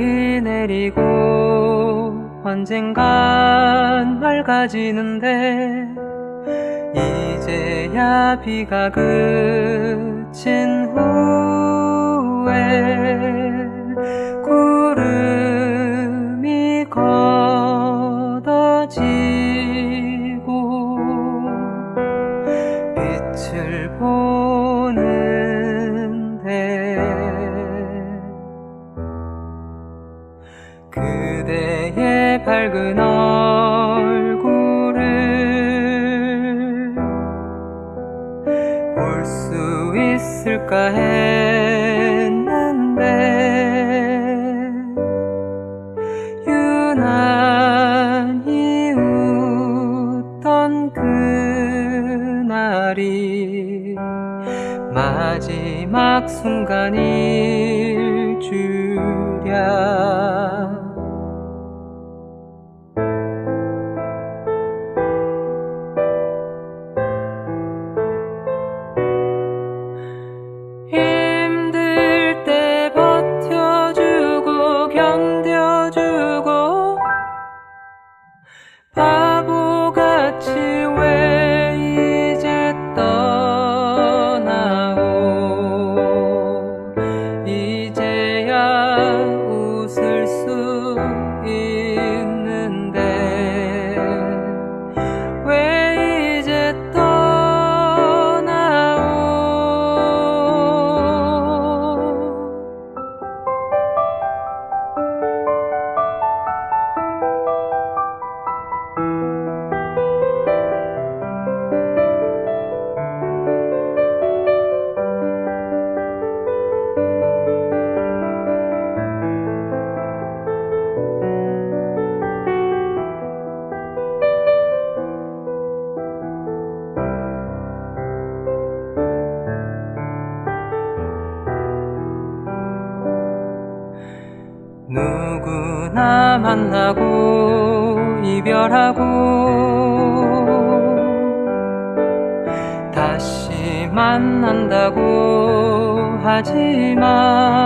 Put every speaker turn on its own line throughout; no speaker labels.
비 내리고 언젠간 맑아지는데 이제야 비가 그친 후에 구름이 걷어지고 빛을 보는데 그대의 밝은 얼 날이 마지막 순간일 줄이야 누구나 만나고 이별하고 다시 만난다고 하지만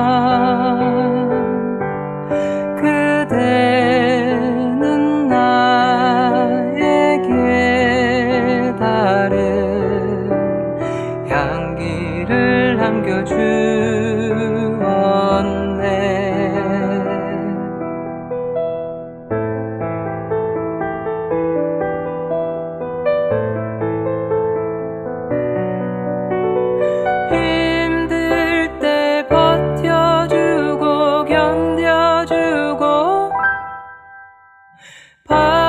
Part